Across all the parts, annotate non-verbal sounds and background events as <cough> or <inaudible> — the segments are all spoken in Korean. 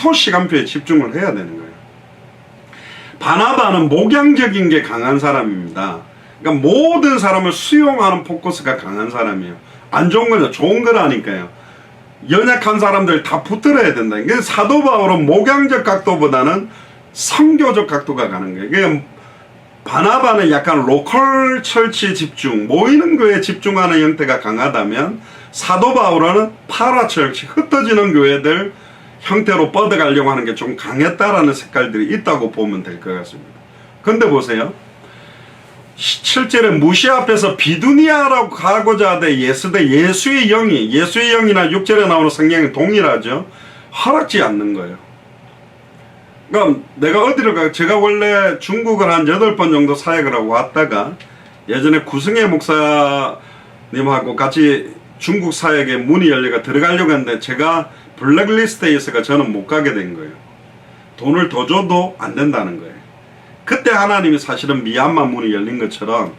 토 시간표에 집중을 해야 되는 거예요. 바나바는 목양적인 게 강한 사람입니다. 그러니까 모든 사람을 수용하는 포커스가 강한 사람이에요. 안 좋은 거죠. 좋은 거라니까요. 연약한 사람들 다 붙들어야 된다. 그러니까 사도 바울은 목양적 각도보다는 성교적 각도가 가는 거예요. 그러니까 바나바는 약간 로컬 철치 집중, 모이는 거에 집중하는 형태가 강하다면 사도 바울은 파라 철치, 흩어지는 교회들 형태로 뻗어가려고 하는 게 좀 강했다라는 색깔들이 있다고 보면 될 것 같습니다. 근데 보세요. 7절에 무시 앞에서 비두니아라고 가고자 하되 예수대 예수의 영이 예수의 영이나 6절에 나오는 성경이 동일하죠. 허락지 않는 거예요. 그러니까 내가 어디를 가 제가 원래 중국을 한 8번 정도 사역을 하고 왔다가 예전에 구승혜 목사님하고 같이 중국 사역에 문이 열려가 들어가려고 했는데 제가 블랙리스트에 있어가 저는 못 가게 된 거예요. 돈을 더 줘도 안 된다는 거예요. 그때 하나님이 사실은 미얀마 문이 열린 것처럼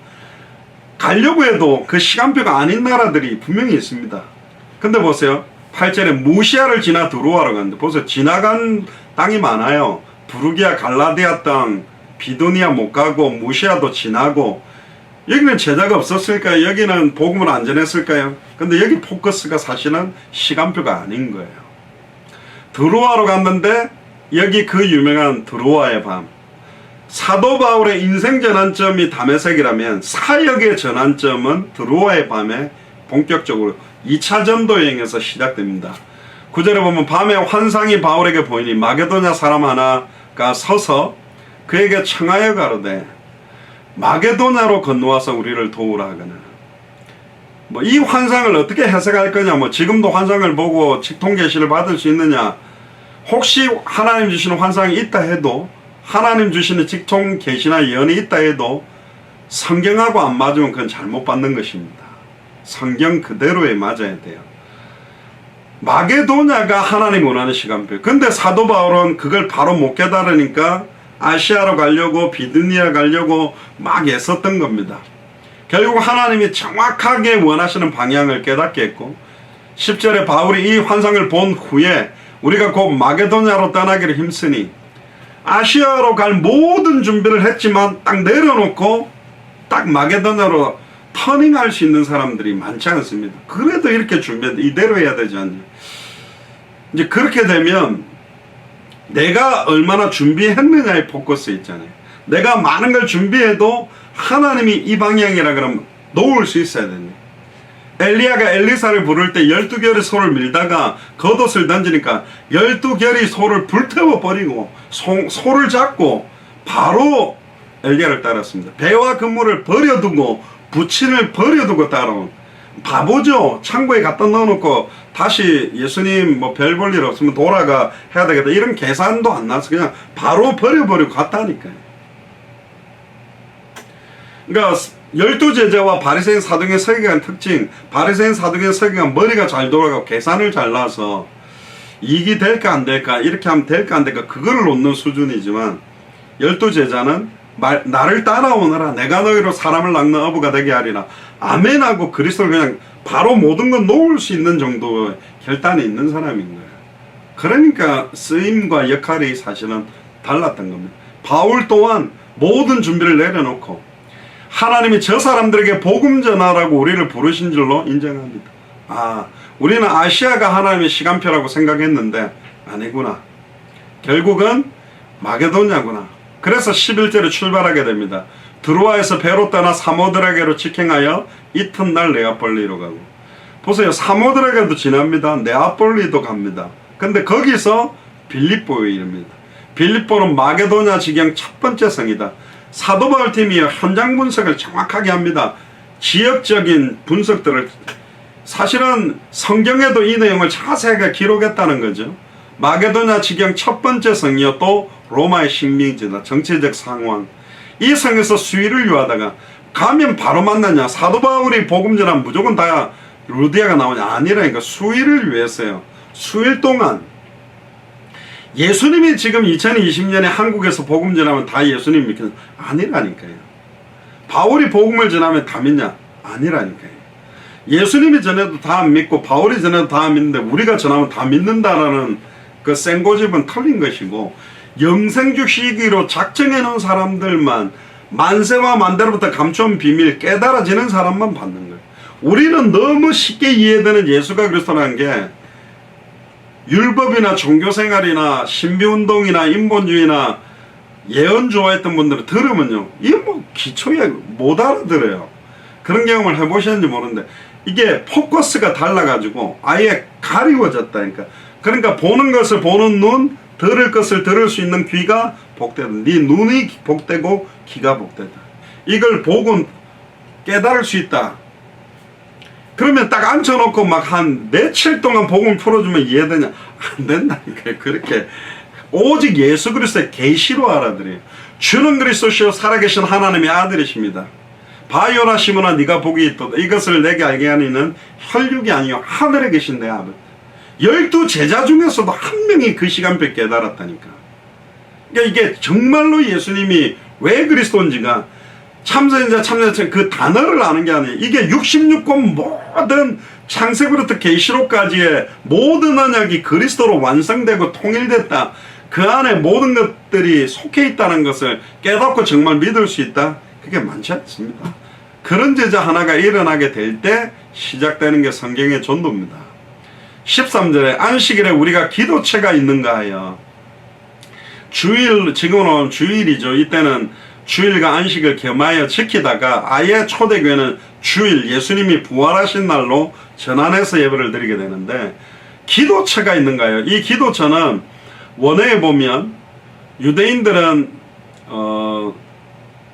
가려고 해도 그 시간표가 아닌 나라들이 분명히 있습니다. 근데 보세요. 8절에 무시아를 지나 들어와러 갔는데 보세요. 지나간 땅이 많아요. 부르기아 갈라디아 땅, 비도니아 못 가고 무시아도 지나고 여기는 제자가 없었을까요? 여기는 복음을 안 전했을까요? 근데 여기 포커스가 사실은 시간표가 아닌 거예요. 드로아로 갔는데 여기 그 유명한 드로아의 밤. 사도 바울의 인생 전환점이 담에색이라면 사역의 전환점은 드로아의 밤에 본격적으로 2차 전도 여행에서 시작됩니다. 구절에 보면 밤에 환상이 바울에게 보이니 마게도냐 사람 하나가 서서 그에게 청하여 가로되 마게도냐로 건너와서 우리를 도우라 하거나 뭐 이 환상을 어떻게 해석할 거냐 뭐 지금도 환상을 보고 직통 계시를 받을 수 있느냐 혹시 하나님 주시는 환상이 있다 해도 하나님 주시는 직통 계시나 예언이 있다 해도 성경하고 안 맞으면 그건 잘못 받는 것입니다. 성경 그대로에 맞아야 돼요. 마게도냐가 하나님 원하는 시간표. 근데 사도 바울은 그걸 바로 못 깨달으니까 아시아로 가려고 비드니아 가려고 막 애썼던 겁니다. 결국 하나님이 정확하게 원하시는 방향을 깨닫게 했고 10절에 바울이 이 환상을 본 후에 우리가 곧 마게도냐로 떠나기를 힘쓰니 아시아로 갈 모든 준비를 했지만 딱 내려놓고 딱 마게도냐로 터닝할 수 있는 사람들이 많지 않습니다. 그래도 이렇게 준비해 이대로 해야 되지 않냐. 이제 그렇게 되면 내가 얼마나 준비했느냐의 포커스 있잖아요. 내가 많은 걸 준비해도 하나님이 이 방향이라 그러면 놓을 수 있어야 되네. 엘리야가 엘리사를 부를 때 12결의 소를 밀다가 겉옷을 던지니까 12결의 소를 불태워 버리고 소, 소를 잡고 바로 엘리야를 따랐습니다. 배와 그물을 버려두고 부친을 버려두고 따라온 바보죠. 창고에 갖다 넣어놓고 다시 예수님 뭐 별 볼 일 없으면 돌아가 해야 되겠다 이런 계산도 안 나서 그냥 바로 버려버리고 갔다니까요. 그러니까 열두 제자와 바리새인 사도의 설계한 특징 바리새인 사도의 설계가 머리가 잘 돌아가고 계산을 잘 나서 이익이 될까 안 될까 이렇게 하면 될까 안 될까 그거를 놓는 수준이지만 열두 제자는 말, 나를 따라오너라 내가 너희로 사람을 낚는 어부가 되게 하리라 아멘하고 그리스도를 그냥 바로 모든 건 놓을 수 있는 정도의 결단이 있는 사람인 거예요 그러니까 쓰임과 역할이 사실은 달랐던 겁니다 바울 또한 모든 준비를 내려놓고 하나님이 저 사람들에게 복음 전하라고 우리를 부르신 줄로 인정합니다. 아, 우리는 아시아가 하나님의 시간표라고 생각했는데 아니구나. 결국은 마게도냐구나. 그래서 11절에 출발하게 됩니다. 드로아에서 배로 떠나 사모드라게로 직행하여 이튿날 네아폴리로 가고 보세요. 사모드라게도 지납니다. 네아폴리도 갑니다. 근데 거기서 빌립보에 이릅니다. 빌립보는 마게도냐 지경 첫 번째 성이다. 사도 바울 팀이 현장 분석을 정확하게 합니다. 지역적인 분석들을 사실은 성경에도 이 내용을 자세하게 기록했다는 거죠. 마게도냐 지경 첫 번째 성이요 또 로마의 식민지다. 정치적 상황. 이 성에서 수위를 유하다가 가면 바로 만나냐. 사도 바울이 복음 전하면 무조건 다 루디아가 나오냐. 아니라니까 수위를 위해서요. 수일 동안 예수님이 지금 2020년에 한국에서 복음 전하면 다 예수님 믿는 아니라니까요. 바울이 복음을 전하면 다 믿냐? 아니라니까요. 예수님이 전해도 다 안 믿고 바울이 전해도 다 안 믿는데 우리가 전하면 다 믿는다라는 그 생고집은 틀린 것이고 영생주 시기로 작정해 놓은 사람들만 만세와 만대로부터 감춰온 비밀 깨달아지는 사람만 받는 거예요. 우리는 너무 쉽게 이해되는 예수가 그리스도라는 게 율법이나 종교생활이나 신비운동이나 인본주의나 예언 좋아했던 분들은 들으면요. 이게 뭐 기초야 못 알아들어요. 그런 경험을 해보셨는지 모르는데 이게 포커스가 달라가지고 아예 가리워졌다니까. 그러니까 보는 것을 보는 눈, 들을 것을 들을 수 있는 귀가 복되다. 네 눈이 복되고 귀가 복되다. 이걸 보고 깨달을 수 있다. 그러면 딱 앉혀놓고 막 한 며칠 동안 복음을 풀어주면 이해되냐? 안 된다니까요. 그렇게 오직 예수 그리스도의 계시로 알아들어요. 주는 그리스도시요 살아계신 하나님의 아들이십니다. 바요나 시모나 네가 복이 있도다. 이것을 내게 알게 하니는 혈육이 아니요 하늘에 계신 내 아버지. 열두 제자 중에서도 한 명이 그 시간표 깨달았다니까. 그러니까 이게 정말로 예수님이 왜 그리스도인지가 참선자 참선자 그 단어를 아는 게 아니에요. 이게 66권 모든 창세부부터 계시록까지의 모든 언약이 그리스도로 완성되고 통일됐다. 그 안에 모든 것들이 속해 있다는 것을 깨닫고 정말 믿을 수 있다. 그게 많지 않습니다. 그런 제자 하나가 일어나게 될 때 시작되는 게 성경의 전도입니다. 13절에 안식일에 우리가 기도체가 있는가 하여 주일 지금은 주일이죠. 이때는 주일과 안식을 겸하여 지키다가 아예 초대교회는 주일 예수님이 부활하신 날로 전환해서 예배를 드리게 되는데 기도처가 있는가요? 이 기도처는 원어에 보면 유대인들은 어,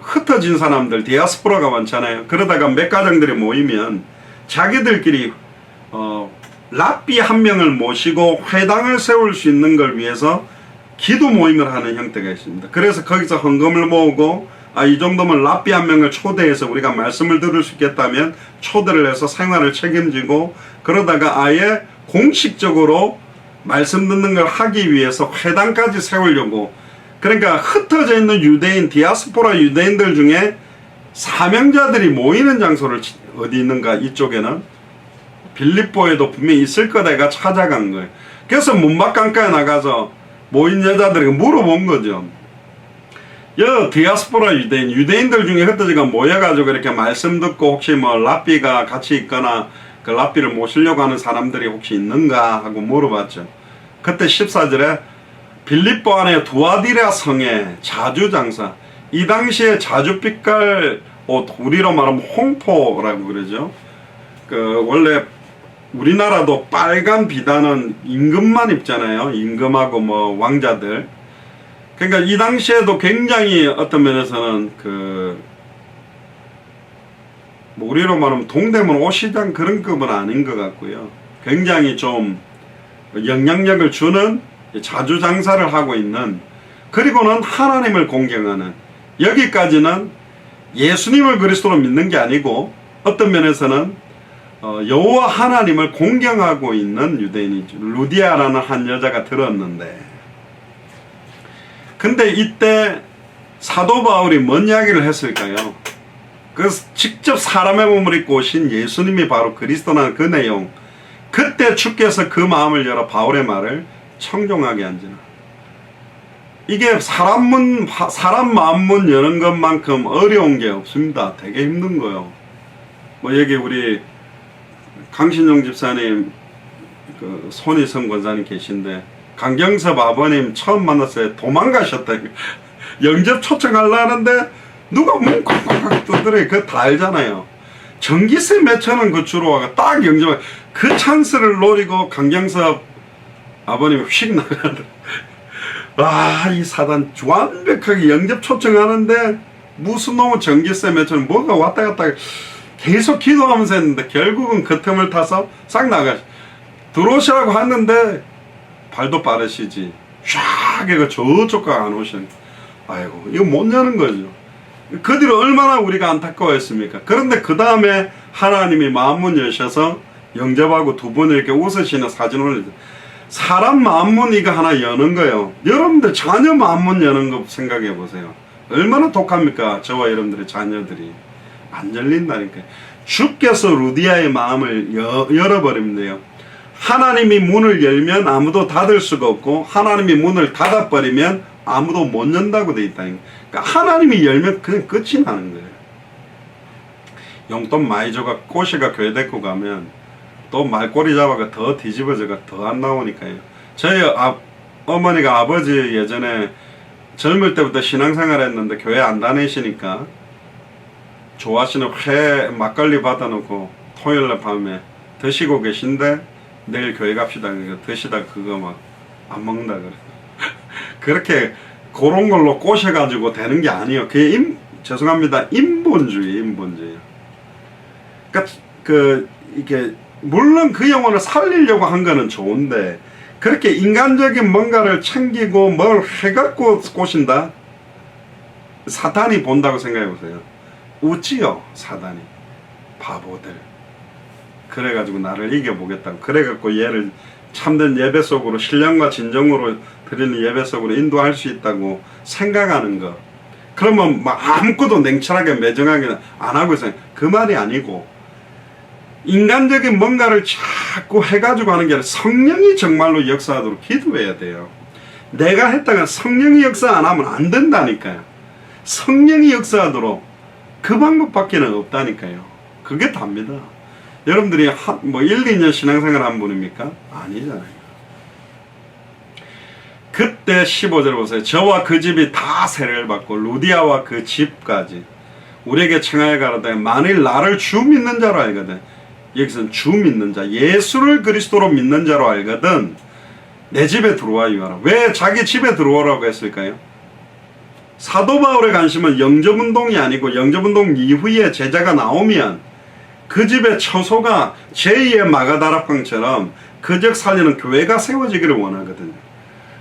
흩어진 사람들 디아스포라가 많잖아요. 그러다가 몇 가정들이 모이면 자기들끼리 어, 랍비 한 명을 모시고 회당을 세울 수 있는 걸 위해서 기도 모임을 하는 형태가 있습니다. 그래서 거기서 헌금을 모으고 아, 이 정도면 랍비 한 명을 초대해서 우리가 말씀을 들을 수 있겠다면 초대를 해서 생활을 책임지고 그러다가 아예 공식적으로 말씀 듣는 걸 하기 위해서 회당까지 세우려고 그러니까 흩어져 있는 유대인 디아스포라 유대인들 중에 사명자들이 모이는 장소를 어디 있는가 이쪽에는 빌립보에도 분명히 있을 거다가 찾아간 거예요. 그래서 문밖 강가에 나가서 모인 여자들에게 물어본 거죠. 여 디아스포라 유대인, 유대인들 중에 흩어지가 모여가지고 이렇게 말씀 듣고 혹시 뭐 랍비가 같이 있거나 그 랍비를 모시려고 하는 사람들이 혹시 있는가 하고 물어봤죠. 그때 14절에 빌립보 안에 두아디라 성에 자주장사 이 당시에 자주빛깔 옷 우리로 말하면 홍포라고 그러죠. 그 원래 우리나라도 빨간 비단은 임금만 입잖아요. 임금하고 뭐 왕자들. 그러니까 이 당시에도 굉장히 어떤 면에서는 그 뭐 우리로 말하면 동대문 옷시장 그런 급은 아닌 것 같고요. 굉장히 좀 영향력을 주는 자주 장사를 하고 있는 그리고는 하나님을 공경하는 여기까지는 예수님을 그리스도로 믿는 게 아니고 어떤 면에서는 어, 여호와 하나님을 공경하고 있는 유대인이죠. 루디아라는 한 여자가 들었는데 근데 이때 사도 바울이 뭔 이야기를 했을까요? 그 직접 사람의 몸을 입고 오신 예수님이 바로 그리스도라는 그 내용 그때 주께서 그 마음을 열어 바울의 말을 청종하게 한지나 이게 사람 문 사람 마음 문 여는 것만큼 어려운 게 없습니다. 되게 힘든 거요. 뭐 여기 우리 강신용 집사님 그 손희성 권사님 계신데 강경섭 아버님 처음 만났어요. 도망가셨다. <laughs> 영접 초청하려 하는데 누가 문 콱콱콱 두드려 그다 알잖아요. 전기세 몇천 원 그 주로 와가 딱 영접 그 찬스를 노리고 강경섭 아버님이 휙 나가더라. 아, <laughs> 이 사단 완벽하게 영접 초청하는데 무슨 놈의 전기세 몇천 원 뭐가 왔다 갔다 계속 기도하면서 했는데 결국은 그 틈을 타서 싹 나가. 들어오시라고 했는데 발도 빠르시지. 쫙 해가 저쪽가 안 오신. 아이고 이거 못 여는 거죠. 그 뒤로 얼마나 우리가 안타까워했습니까? 그런데 그 다음에 하나님이 마음문 여셔서 영접하고 두분 이렇게 웃으시는 사진 올리죠 사람 마음문 이거 하나 여는 거예요. 여러분들 자녀 마음문 여는 거 생각해 보세요. 얼마나 독합니까? 저와 여러분들의 자녀들이 안 열린다니까. 주께서 루디아의 마음을 여, 열어버리면 돼요. 하나님이 문을 열면 아무도 닫을 수가 없고 하나님이 문을 닫아버리면 아무도 못 연다고 돼 있다. 그러니까 하나님이 열면 그냥 끝이 나는 거예요. 용돈 많이 줘가 꼬시가 교회 데리고 가면 또 말꼬리 잡아가 더 뒤집어져가 더 안 나오니까요. 저희 아, 어머니가 아버지 예전에 젊을 때부터 신앙생활 했는데 교회 안 다니시니까 좋아하시는 회 막걸리 받아놓고 토요일날 밤에 드시고 계신데 내일 교회 갑시다. 드시다 그거 막 안 먹는다 그래. <laughs> 그렇게 그런 걸로 꼬셔가지고 되는 게 아니에요. 그게 임, 죄송합니다. 인본주의, 인본주의. 그러니까 그 이게 물론 그 영혼을 살리려고 한 거는 좋은데 그렇게 인간적인 뭔가를 챙기고 뭘 해갖고 꼬신다? 사탄이 본다고 생각해 보세요. 웃지요, 사단이. 바보들. 그래가지고 나를 이겨보겠다고. 그래갖고 얘를 참된 예배 속으로, 신령과 진정으로 드리는 예배 속으로 인도할 수 있다고 생각하는 거. 그러면 막 아무것도 냉철하게 매정하게 안 하고 있어요. 그 말이 아니고, 인간적인 뭔가를 자꾸 해가지고 하는 게 아니라 성령이 정말로 역사하도록 기도해야 돼요. 내가 했다가 성령이 역사 안 하면 안 된다니까요. 성령이 역사하도록 그 방법밖에는 없다니까요. 그게 답니다. 여러분들이 한, 뭐 1, 2년 신앙생활 한 분입니까? 아니잖아요. 그때 15절 보세요. 저와 그 집이 다 세례를 받고 루디아와 그 집까지 우리에게 청하여 가라되 만일 나를 주 믿는 자로 알거든 여기서는 주 믿는 자 예수를 그리스도로 믿는 자로 알거든 내 집에 들어와 유하라 왜 자기 집에 들어오라고 했을까요? 사도 바울의 관심은 영접운동이 아니고 영접운동 이후에 제자가 나오면 그 집의 처소가 제2의 마가다락방처럼 그적 살리는 교회가 세워지기를 원하거든요.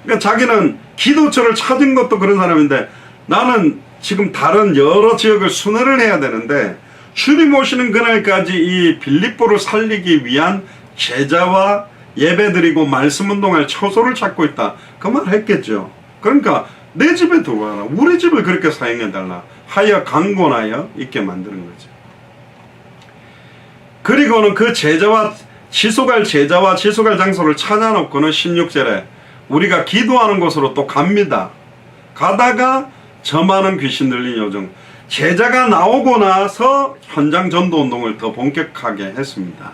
그러니까 자기는 기도처를 찾은 것도 그런 사람인데 나는 지금 다른 여러 지역을 순회를 해야 되는데 주님 오시는 그날까지 이 빌립보를 살리기 위한 제자와 예배드리고 말씀 운동할 처소를 찾고 있다. 그 말 했겠죠. 그러니까 내 집에 들어와라. 우리 집을 그렇게 사용해달라. 하여 강권하여 있게 만드는 거죠. 그리고는 그 제자와 지속할 제자와 지속할 장소를 찾아놓고는 16절에 우리가 기도하는 곳으로 또 갑니다. 가다가 저 많은 귀신 들린 요정 제자가 나오고 나서 현장 전도 운동을 더 본격하게 했습니다.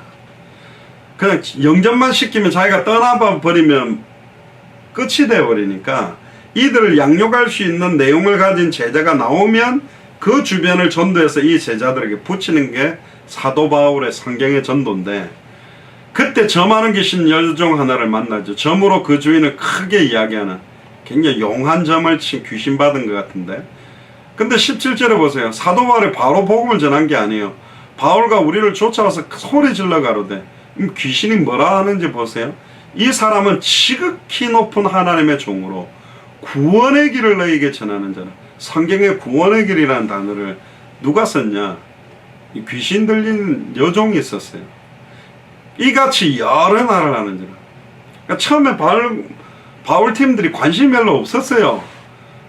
그냥 영접만 시키면 자기가 떠나봐 버리면 끝이 돼 버리니까 이들을 양육할 수 있는 내용을 가진 제자가 나오면 그 주변을 전도해서 이 제자들에게 붙이는 게 사도 바울의 성경의 전도인데 그때 저 많은 귀신 여종 하나를 만나죠. 점으로 그 주인을 크게 이야기하는 굉장히 용한 점을 친 귀신 받은 것 같은데 근데 17절에 보세요. 사도 바울이 바로 복음을 전한 게 아니에요. 바울과 우리를 쫓아와서 소리 질러 가로되 음, 귀신이 뭐라 하는지 보세요. 이 사람은 지극히 높은 하나님의 종으로 구원의 길을 너에게 전하는 자라. 성경에 구원의 길이라는 단어를 누가 썼냐? 이 귀신 들린 여종이 있었어요. 이같이 여러 나라를 하는 자라. 그러니까 처음에 바울, 바울 팀들이 관심이 별로 없었어요.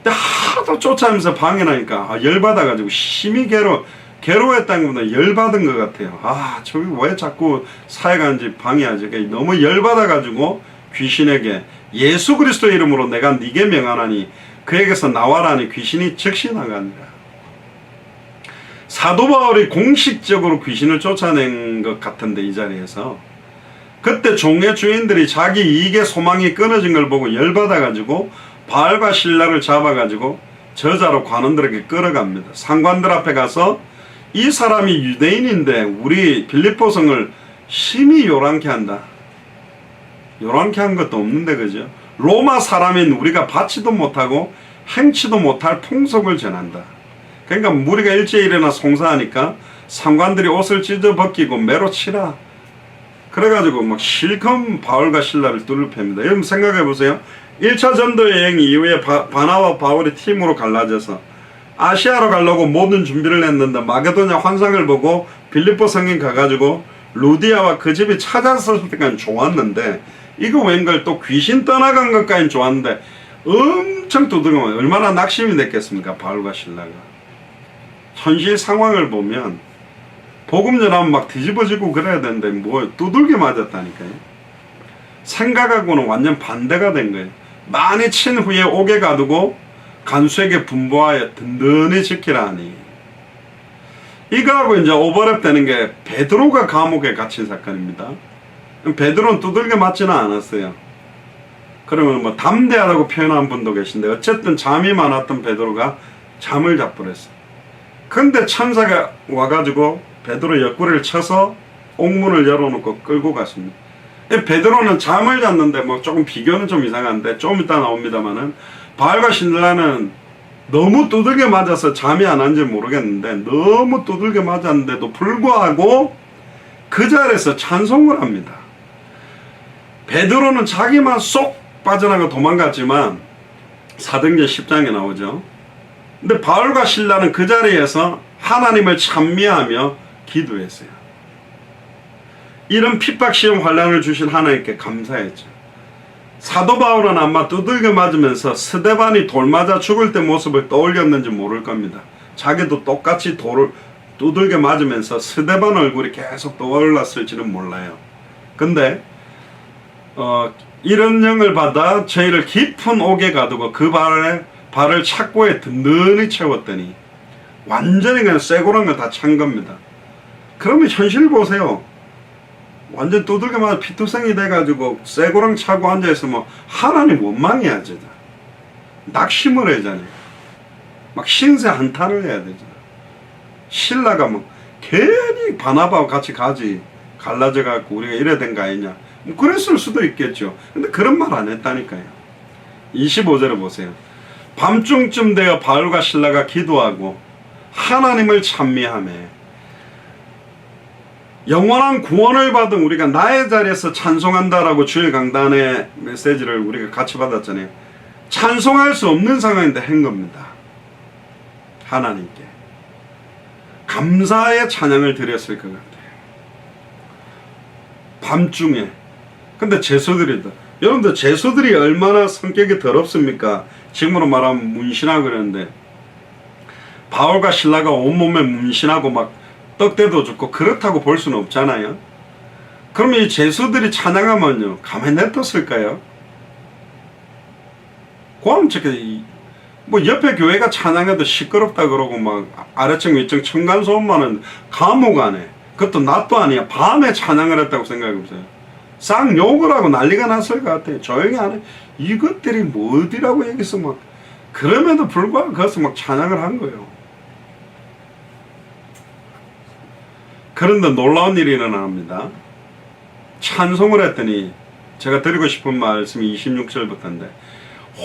근데 하도 쫓아오면서 방해하니까 아, 열받아가지고 심히 괴로, 괴로워했다는 것보다 열받은 것 같아요. 아, 저기 왜 자꾸 사회가는지 방해하지? 그러니까 너무 열받아가지고 귀신에게 예수 그리스도 이름으로 내가 네게 명하나니 그에게서 나와라니 귀신이 즉시 나간다. 사도 바울이 공식적으로 귀신을 쫓아낸 것 같은데 이 자리에서 그때 종의 주인들이 자기 이익의 소망이 끊어진 걸 보고 열받아가지고 바알과 신라를 잡아가지고 저자로 관원들에게 끌어갑니다. 상관들 앞에 가서 이 사람이 유대인인데 우리 빌립보성을 심히 요란케 한다. 요란케 한 것도 없는데 그죠? 로마 사람인 우리가 받지도 못하고 행치도 못할 풍속을 전한다. 그러니까 무리가 일제히 일어나 송사하니까 상관들이 옷을 찢어 벗기고 매로 치라. 그래가지고 막 실컷 바울과 신라를 뚫을 팹니다. 여러분 생각해 보세요. 1차 전도 여행 이후에 바, 바나와 바울이 팀으로 갈라져서 아시아로 가려고 모든 준비를 했는데 마게도냐 환상을 보고 빌립보 성인 가가지고 루디아와 그 집이 찾았을 때까지 좋았는데 이거 웬걸 또 귀신 떠나간 것까지 좋았는데 엄청 두들기면 얼마나 낙심이 됐겠습니까 바울과 신라가 현실 상황을 보면 복음 전하면 막 뒤집어지고 그래야 되는데 뭐 두들겨 맞았다니까요 생각하고는 완전 반대가 된 거예요. 많이 친 후에 옥에 가두고 간수에게 분부하여 든든히 지키라 하니 이거하고 이제 오버랩 되는 게 베드로가 감옥에 갇힌 사건입니다. 베드로는 두들겨 맞지는 않았어요. 그러면 뭐 담대하다고 표현한 분도 계신데 어쨌든 잠이 많았던 베드로가 잠을 자버렸어요. 근데 천사가 와가지고 베드로 옆구리를 쳐서 옥문을 열어놓고 끌고 갔습니다. 이 베드로는 잠을 잤는데 뭐 조금 비교는 좀 이상한데 좀 이따 나옵니다만은 바알과 신라는 너무 두들겨 맞아서 잠이 안 왔는지 모르겠는데 너무 두들겨 맞았는데도 불구하고 그 자리에서 찬송을 합니다. 베드로는 자기만 쏙 빠져나가 도망갔지만 사등전 10장에 나오죠. 근데 바울과 신라는 그 자리에서 하나님을 찬미하며 기도했어요. 이런 핍박 시험 환란을 주신 하나님께 감사했죠. 사도 바울은 아마 두들겨 맞으면서 스데반이 돌 맞아 죽을 때 모습을 떠올렸는지 모를 겁니다. 자기도 똑같이 돌을 두들겨 맞으면서 스데반 얼굴이 계속 떠올랐을지는 몰라요. 근데 어, 이런 영을 받아 저희를 깊은 옥에 가두고 그 발에 발을 착고에 든든히 채웠더니 완전히 그냥 쇠고란 걸다 찬 겁니다. 그러면 현실 보세요. 완전 두들겨 맞아 피투성이 돼가지고 쇠고랑 차고 앉아있으면 하나님 원망해야지. 낙심을 해야잖아요. 막 신세 한탄을 해야 되잖아. 신라가 뭐 괜히 바나바와 같이 가지 갈라져 갖고 우리가 이래 된 거 아니냐. 뭐 그랬을 수도 있겠죠. 근데 그런 말 안 했다니까요. 25절을 보세요. 밤중쯤 되어 바울과 신라가 기도하고 하나님을 찬미하며 영원한 구원을 받은 우리가 나의 자리에서 찬송한다라고 주일 강단의 메시지를 우리가 같이 받았잖아요. 찬송할 수 없는 상황인데 한 겁니다. 하나님께. 감사의 찬양을 드렸을 것 같아요. 밤중에. 근데 제수들이다. 여러분들 제수들이 얼마나 성격이 더럽습니까? 지금으로 말하면 문신하고 그러는데 바울과 신라가 온몸에 문신하고 막 떡대도 죽고 그렇다고 볼 수는 없잖아요. 그러면 이 제수들이 찬양하면요 가만히 냅뒀을까요? 고함책에 뭐 옆에 교회가 찬양해도 시끄럽다 그러고 막 아래층 위층 층간소음만은 감옥 안에 그것도 낮도 아니야 밤에 찬양을 했다고 생각해 보세요. 쌍 욕을 하고 난리가 났을 것 같아요. 조용히 안 해. 이것들이 뭐 어디라고 여기서 막 그럼에도 불구하고 거기서 막 찬양을 한 거예요. 그런데 놀라운 일이 일어납니다. 찬송을 했더니 제가 드리고 싶은 말씀이 26절부터인데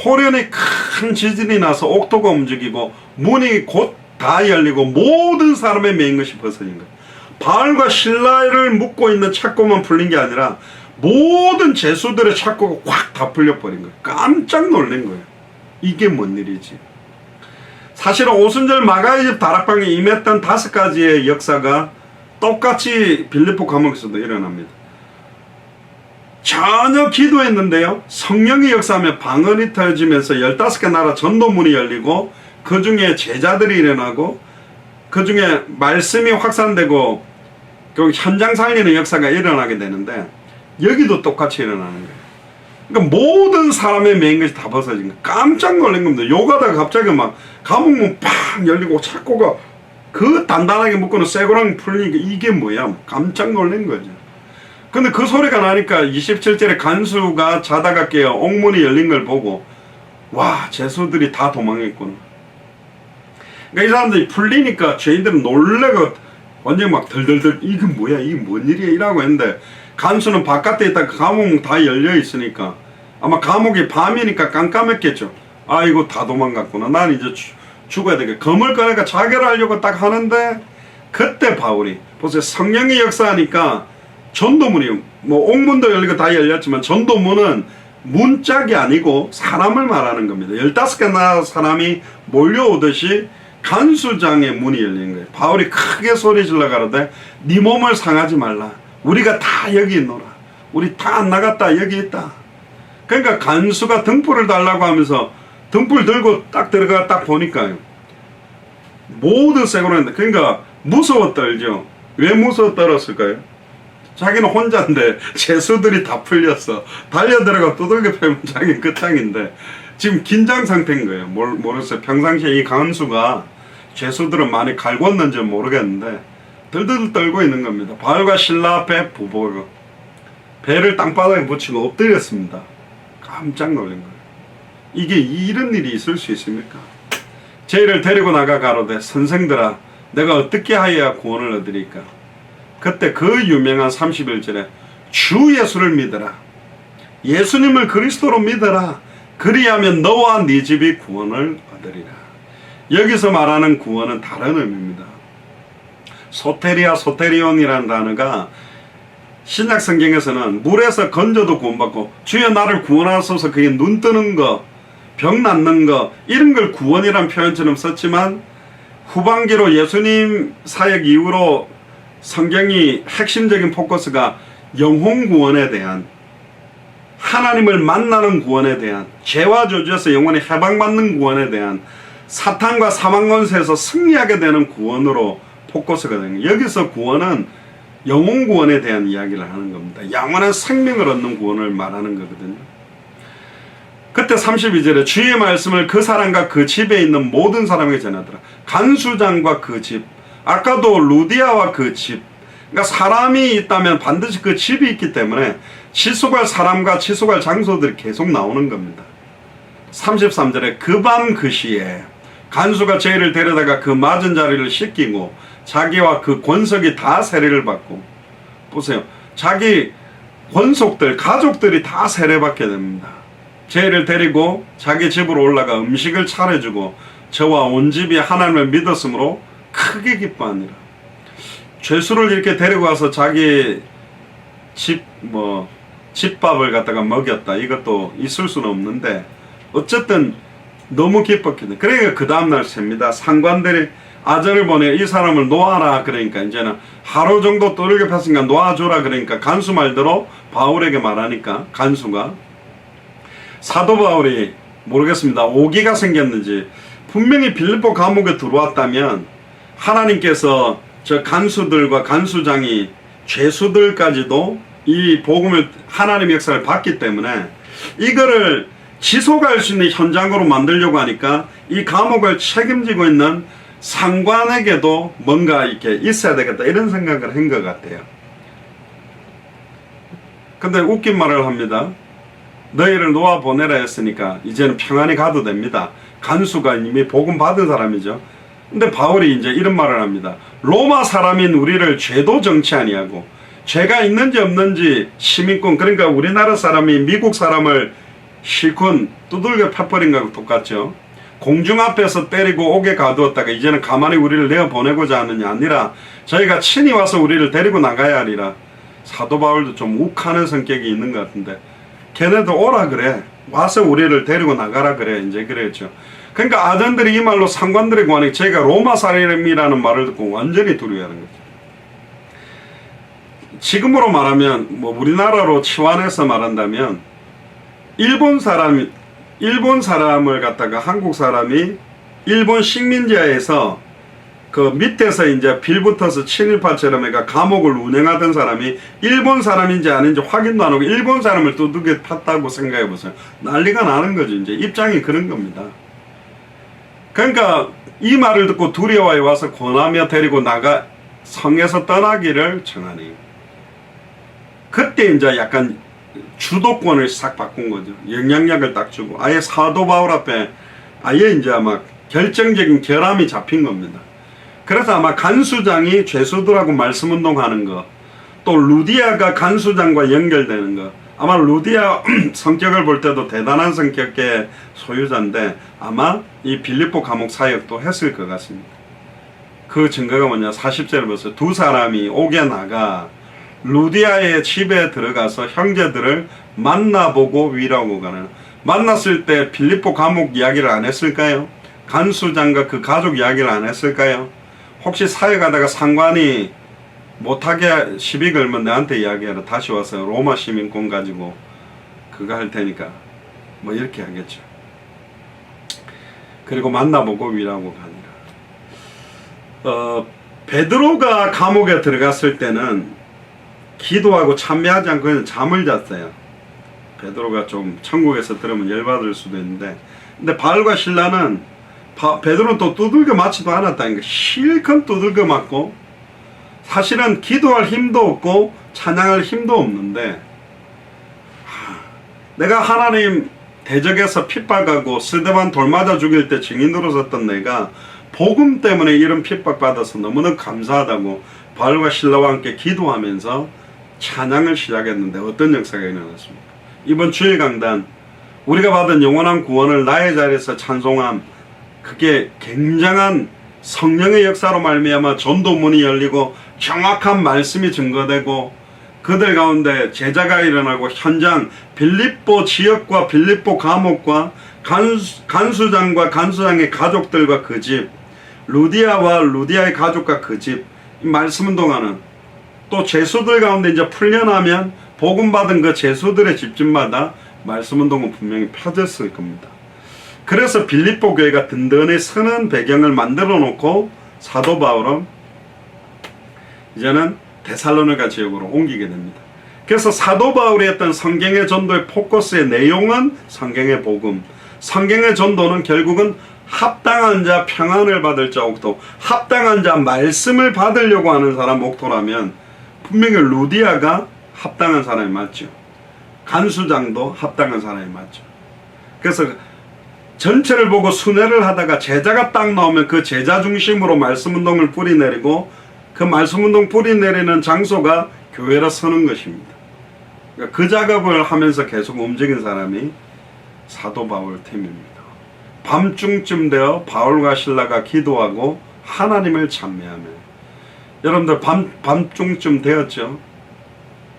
호련히 큰 지진이 나서 옥토가 움직이고 문이 곧 다 열리고 모든 사람의 메인 것이 벗어진 거예요. 바알과 신라를 묶고 있는 착고만 풀린 게 아니라 모든 제수들의 착고가 확 다 풀려버린 거예요. 깜짝 놀란 거예요. 이게 뭔 일이지? 사실은 오순절 마가의 집 다락방에 임했던 다섯 가지의 역사가 똑같이 빌리포 감옥에서도 일어납니다. 전혀 기도했는데요. 성령이 역사하며 방언이 터지면서 15개 나라 전도문이 열리고 그 중에 제자들이 일어나고 그 중에 말씀이 확산되고 그 현장 살리는 역사가 일어나게 되는데 여기도 똑같이 일어나는 거예요. 그러니까 모든 사람의 메인 것이 다 벗어진 거예요. 깜짝 놀란 겁니다. 요가다가 갑자기 막 감옥문 팍 열리고 착고가 그 단단하게 묶어놓은 쇠고랑 풀리니까 이게 뭐야? 깜짝 놀란 거죠. 근데 그 소리가 나니까 27절에 간수가 자다가 깨어 옥문이 열린 걸 보고 와 제수들이 다 도망했구나. 그러니까 이 사람들이 풀리니까 죄인들은 놀래고 완전 막 덜덜덜 이게 뭐야 이게 뭔 일이야 이라고 했는데 간수는 바깥에 있다 감옥 다 열려 있으니까 아마 감옥이 밤이니까 깜깜했겠죠. 아 이거 다 도망갔구나. 난 이제 죽- 죽어야 되겠. 검을 꺼내가 자결하려고 딱 하는데 그때 바울이 보세요 성령이 역사하니까 전도문이 뭐 옥문도 열리고 다 열렸지만 전도문은 문짝이 아니고 사람을 말하는 겁니다. 15개 나라 사람이 몰려오듯이 간수장의 문이 열린 거예요. 바울이 크게 소리 질러 가로되 네 몸을 상하지 말라. 우리가 다 여기 있노라. 우리 다안 나갔다 여기 있다. 그러니까 간수가 등불을 달라고 하면서 등불 들고 딱 들어가 딱 보니까요. 모두 세고로 했는데 그러니까 무서워 떨죠. 왜 무서워 떨었을까요? 자기는 혼자인데 <laughs> 죄수들이 다 풀렸어. 달려 들어가 두들겨 패면 자기 끝장인데 지금 긴장 상태인 거예요. 모르, 모르겠어요. 평상시에 이 강은수가 죄수들은 많이 갈궜는지 모르겠는데 들들 떨고 있는 겁니다. 바울과 신라 앞에 부보고 배를 땅바닥에 붙이고 엎드렸습니다. 깜짝 놀란 거예요. 이게 이런 일이 있을 수 있습니까? 저희를 데리고 나가 가로되 선생들아 내가 어떻게 하여야 구원을 얻으리까? 그때 그 유명한 31절에 주 예수를 믿어라. 예수님을 그리스도로 믿어라. 그리하면 너와 네 집이 구원을 얻으리라. 여기서 말하는 구원은 다른 의미입니다. 소테리아 소테리온이라는 단어가 신약 성경에서는 물에서 건져도 구원받고 주여 나를 구원하소서 그게 눈 뜨는 거, 병 낫는 거 이런 걸 구원이란 표현처럼 썼지만 후반기로 예수님 사역 이후로 성경이 핵심적인 포커스가 영혼 구원에 대한 하나님을 만나는 구원에 대한 죄와 저주에서 영원히 해방받는 구원에 대한 사탄과 사망 권세에서 승리하게 되는 구원으로 거예요. 여기서 구원은 영혼 구원에 대한 이야기를 하는 겁니다. 영원한 생명을 얻는 구원을 말하는 거거든요. 그때 32절에 주의 말씀을 그 사람과 그 집에 있는 모든 사람에게 전하더라. 간수장과 그 집, 아까도 루디아와 그 집. 그러니까 사람이 있다면 반드시 그 집이 있기 때문에 치수갈 사람과 치수갈 장소들이 계속 나오는 겁니다. 33절에 그 밤 그 시에 간수가 저희를 데려다가 그 맞은 자리를 씻기고 자기와 그 권석이 다 세례를 받고 보세요. 자기 권속들 가족들이 다 세례받게 됩니다. 저희를 데리고 자기 집으로 올라가 음식을 차려주고 저와 온 집이 하나님을 믿었으므로 크게 기뻐하니라. 죄수를 이렇게 데리고 와서 자기 집 뭐 집밥을 갖다가 먹였다. 이것도 있을 수는 없는데 어쨌든 너무 기뻤거든요. 그러니까 그 다음날 셉니다. 상관들이 아전을 보내 이 사람을 놓아라 그러니까 이제는 하루 정도 떠들게 폈으니까 놓아줘라 그러니까 간수 말대로 바울에게 말하니까 간수가 사도 바울이 모르겠습니다. 오기가 생겼는지 분명히 빌립보 감옥에 들어왔다면 하나님께서 저 간수들과 간수장이 죄수들까지도 이 복음을 하나님의 역사를 봤기 때문에 이거를 지속할 수 있는 현장으로 만들려고 하니까 이 감옥을 책임지고 있는 상관에게도 뭔가 이렇게 있어야 되겠다 이런 생각을 한 것 같아요. 근데 웃긴 말을 합니다. 너희를 놓아 보내라 했으니까 이제는 평안히 가도 됩니다. 간수가 이미 복음 받은 사람이죠. 근데 바울이 이제 이런 말을 합니다. 로마 사람인 우리를 죄도 정치 아니하고 죄가 있는지 없는지 시민권 그러니까 우리나라 사람이 미국 사람을 실컷 두들겨 패버린 거하고 똑같죠. 공중 앞에서 때리고 옥에 가두었다가 이제는 가만히 우리를 내어 보내고자 하느냐 아니라 저희가 친히 와서 우리를 데리고 나가야 하리라. 사도 바울도 좀 욱하는 성격이 있는 것 같은데 걔네도 오라 그래. 와서 우리를 데리고 나가라 그래. 이제 그랬죠. 그러니까 아전들이 이 말로 상관들에 관해 저희가 로마 사람이라는 말을 듣고 완전히 두려워하는 거죠. 지금으로 말하면 뭐 우리나라로 치환해서 말한다면 일본 사람 일본 사람을 갖다가 한국 사람이 일본 식민지하에서 그 밑에서 이제 빌붙어서 친일파처럼 해가 감옥을 운영하던 사람이 일본 사람인지 아닌지 확인도 안 하고 일본 사람을 두둑에 팠다고 생각해 보세요. 난리가 나는 거죠. 이제 입장이 그런 겁니다. 그러니까 이 말을 듣고 두려워해 와서 권하며 데리고 나가 성에서 떠나기를 청하니 그때 이제 약간 주도권을 싹 바꾼 거죠. 영향력을 딱 주고 아예 사도 바울 앞에 아예 이제 막 결정적인 결함이 잡힌 겁니다. 그래서 아마 간수장이 죄수들하고 말씀 운동하는 거, 또 루디아가 간수장과 연결되는 거, 아마 루디아 <clears throat> 성격을 볼 때도 대단한 성격의 소유자인데 아마 이 빌립보 감옥 사역도 했을 것 같습니다. 그 증거가 뭐냐? 40절을 보세요. 두 사람이 옥에 나가 루디아의 집에 들어가서 형제들을 만나보고 위라고 가는 만났을 때 빌립보 감옥 이야기를 안 했을까요? 간수장과 그 가족 이야기를 안 했을까요? 혹시 사역하다가 상관이 못하게 시비 걸면 내한테 이야기하라 다시 와서 로마 시민권 가지고 그거 할 테니까 뭐 이렇게 하겠죠. 그리고 만나보고 위라고 가니라. 어, 베드로가 감옥에 들어갔을 때는 기도하고 참여하지 않고 잠을 잤어요. 베드로가 좀 천국에서 들으면 열받을 수도 있는데 근데 바울과 신라는 바- 베드로는 또 두들겨 맞지도 않았다니까 실컷 두들겨 맞고 사실은 기도할 힘도 없고 찬양할 힘도 없는데 하, 내가 하나님 대적에서 핍박하고 스데반 돌맞아 죽일 때 증인으로 섰던 내가 복음 때문에 이런 핍박 받아서 너무나 감사하다고 바울과 신라와 함께 기도하면서 찬양을 시작했는데 어떤 역사가 일어났습니까? 이번 주일 강단 우리가 받은 영원한 구원을 나의 자리에서 찬송함 그게 굉장한 성령의 역사로 말미암아 전도문이 열리고 정확한 말씀이 증거되고 그들 가운데 제자가 일어나고 현장 빌립보 지역과 빌립보 감옥과 간수, 간수장과 간수장의 가족들과 그 집 루디아와 루디아의 가족과 그 집 말씀 운동하는 또 제수들 가운데 이제 풀려나면 복음 받은 그 제수들의 집집마다 말씀 운동은 분명히 펴졌을 겁니다. 그래서 빌립보 교회가 든든히 서는 배경을 만들어 놓고 사도 바울은 이제는 데살로니가 지역으로 옮기게 됩니다. 그래서 사도 바울이 했던 성경의 전도의 포커스의 내용은 성경의 복음. 성경의 전도는 결국은 합당한 자 평안을 받을 자 옥토, 합당한 자 말씀을 받으려고 하는 사람 옥토라면 분명히 루디아가 합당한 사람이 맞죠. 간수장도 합당한 사람이 맞죠. 그래서 전체를 보고 순회를 하다가 제자가 딱 나오면 그 제자 중심으로 말씀 운동을 뿌리내리고 그 말씀 운동 뿌리내리는 장소가 교회라 서는 것입니다. 그러니까 그 작업을 하면서 계속 움직인 사람이 사도 바울 팀입니다. 밤중쯤 되어 바울과 신라가 기도하고 하나님을 찬미하며 여러분들 밤, 밤중쯤 되었죠?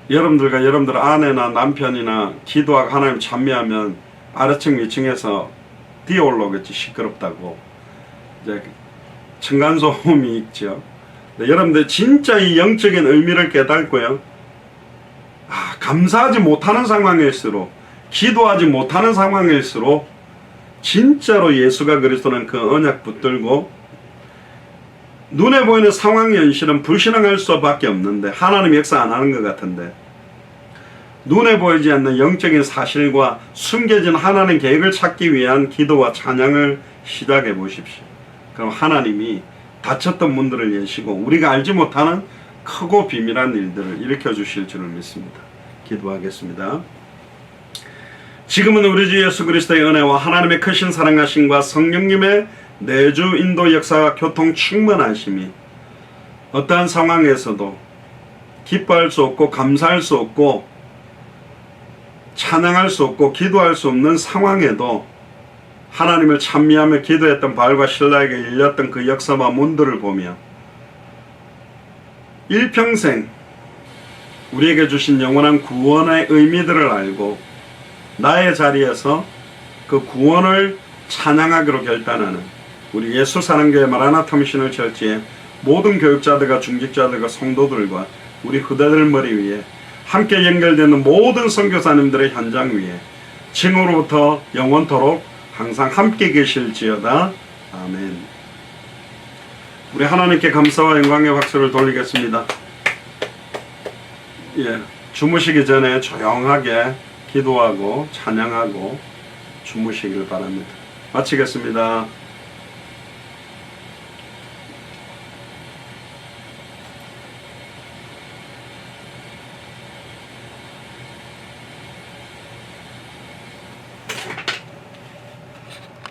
여러분들과 여러분들 아내나 남편이나 기도하고 하나님 찬미하면 아래층 위층에서 뛰어 올라오겠지 시끄럽다고 이제 층간소음이 있죠. 네, 여러분들 진짜 이 영적인 의미를 깨닫고요. 아, 감사하지 못하는 상황일수록 기도하지 못하는 상황일수록 진짜로 예수가 그리스도는 그 언약 붙들고 눈에 보이는 상황 현실은 불신앙할 수밖에 없는데 하나님 역사 안 하는 것 같은데 눈에 보이지 않는 영적인 사실과 숨겨진 하나님 계획을 찾기 위한 기도와 찬양을 시작해 보십시오. 그럼 하나님이 닫혔던 문들을 여시고 우리가 알지 못하는 크고 비밀한 일들을 일으켜 주실 줄을 믿습니다. 기도하겠습니다. 지금은 우리 주 예수 그리스도의 은혜와 하나님의 크신 사랑하심과 성령님의 내주 인도 역사와 교통 충만하심이 어떠한 상황에서도 기뻐할 수 없고 감사할 수 없고 찬양할 수 없고 기도할 수 없는 상황에도 하나님을 찬미하며 기도했던 바울과 신라에게 열렸던 그 역사와 문들을 보며 일평생 우리에게 주신 영원한 구원의 의미들을 알고 나의 자리에서 그 구원을 찬양하기로 결단하는 우리 예수 사랑교회 마라나타 미션을 철지에 모든 교육자들과 중직자들과 성도들과 우리 후대들 머리 위에 함께 연결되는 모든 선교사님들의 현장 위에 징후로부터 영원토록 항상 함께 계실지어다. 아멘. 우리 하나님께 감사와 영광의 박수를 돌리겠습니다. 예, 주무시기 전에 조용하게 기도하고 찬양하고 주무시길 바랍니다. 마치겠습니다.